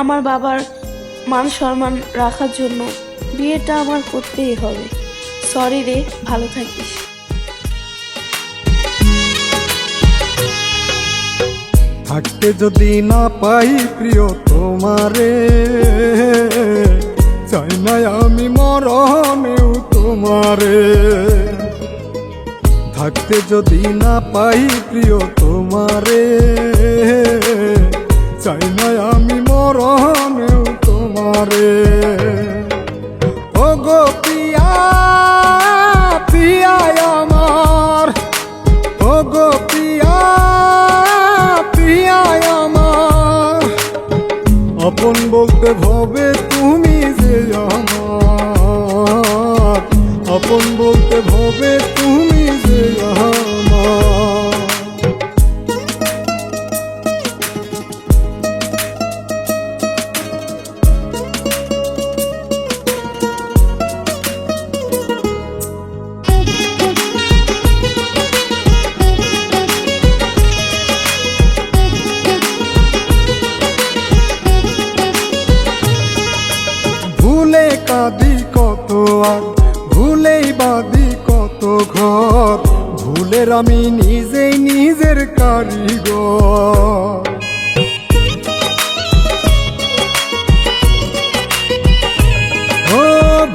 আমার বাবার মান সম্মান রাখার জন্য বিয়েটা আমার করতেই হবে। সরি রে, ভালো থাকিস। থাকতে যদি না পাই প্রিয় তোমারে, চাই না আমি মরণেও তোমারে। থাকতে যদি না পাই প্রিয় তোমারে, চাই না আমি আপন বলতে ভাবে তুমি যে আমার। আপন বলতে ভাবে তুমি আর ভুলেই বাদি কত ঘর, ভুলের আমি নিজেই নিজের কারিগর।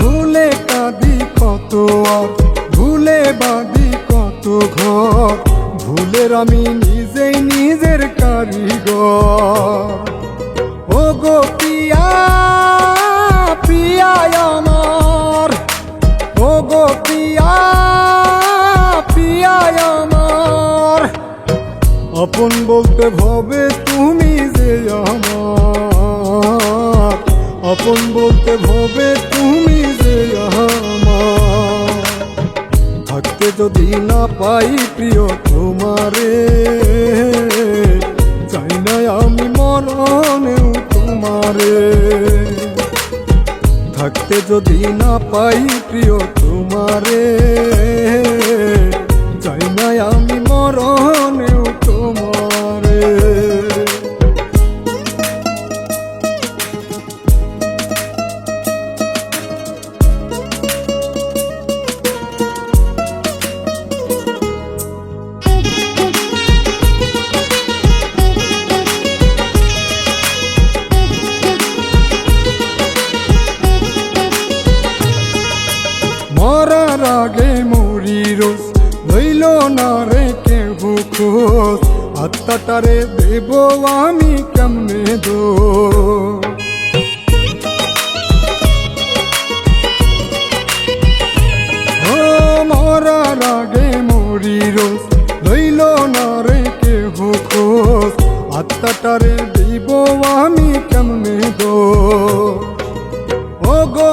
ভুলে কাঁদি কত আর, ভুলে বাদি কত ঘর, ভুলের আমি নিজেই নিজের কারিগর। ও গো আপন বলতে ভবে তুমি যে আমার। আপন বলতে ভবে তুমি যে আমার। থাকতে যদি না পাই প্রিয় তোমারে, চাই না আমি মরণেও তোমারে। থাকতে যদি না পাই প্রিয় তোমারে আমি মরণেও তোমারে খোঁজ আত্মাটারে দেব আমি কেমনে দো মরি লইল না রে কেহ খোঁজ, আত্মাটারে দিব আমি কেমনে দো ও গো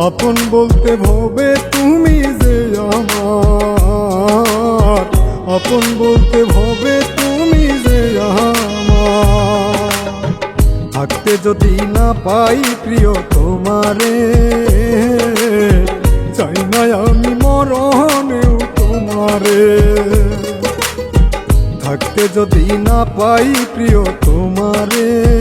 আপন বলতে ভবে তুমি যে আমার। আপন বলতে ভবে তুমি যে আমার। থাকতে যদি না পাই প্রিয় তোমারে, চাই না আমি মরণেও তোমারে। থাকতে যদি না পাই প্রিয় তোমারে